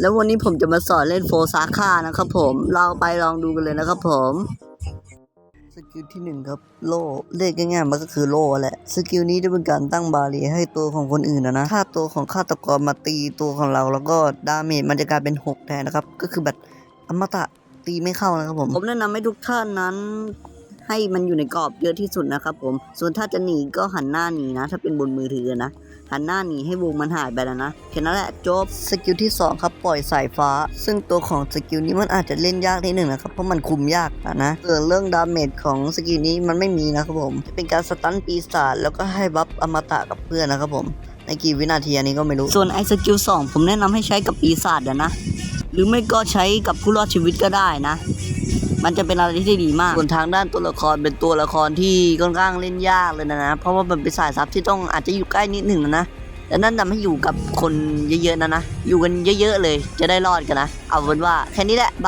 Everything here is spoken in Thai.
แล้ววันนี้ผมจะมาสอนเล่นโฟซาค่านะครับผม เราไปลองดูกันเลยนะครับผมสกิลที่หนึ่งครับโล่เรียกง่ายๆมันก็คือโล่แหละสกิลนี้จะเป็นการตั้งบาเรียให้ตัวของคนอื่นนะนะถ้าตัวของฆาตกรมาตีตัวของเราแล้วก็ดาเมจมันจะกลายเป็น 6 แทนนะครับ ก็คือแบบอมตะตีไม่เข้านะครับผม ผมแนะนำให้ทุกท่านนั้น ให้มันอยู่ในกรอบเยอะที่สุดนะครับผม ส่วนถ้าจะหนีก็หันหน้าหนีนะ ถ้าเป็นบนมือถือนะหันหน้าหนีให้วงมันหายไปแล้วนะแค่นั้นแหละจบสกิลที่ 2 ครับปล่อยสายฟ้า ซึ่งตัวของสกิลนี้มันอาจจะเล่นยากนิดหนึ่งนะครับเพราะมันคุมยากะนะส่วนเรื่องดาเมจของสกิลนี้มันไม่มีนะครับผมจะเป็นการสตันปีศาจแล้วก็ให้บัฟอมตะกับเพื่อนนะครับผมในกี่วินาทีอันนี้ก็ไม่รู้ ส่วนไอ้สกิลสองผมแนะนำให้ใช้กับปีศาจอะนะ หรือไม่ก็ใช้กับผู้รอดชีวิตก็ได้นะ มันจะเป็นอะไรที่ดีมาก ส่วนทางด้านตัวละครเป็นตัวละครที่ค่อนข้างเล่นยากเลยนะนะ เพราะว่ามันเป็นสายซับที่ต้องอาจจะอยู่ใกล้นิดหนึ่งนะนะแต่นั่นทำให้อยู่กับคนเยอะๆนะนะ อยู่กันเยอะ ๆ เลย จะได้รอดกันนะ เอาเป็นว่าแค่นี้แหละบาย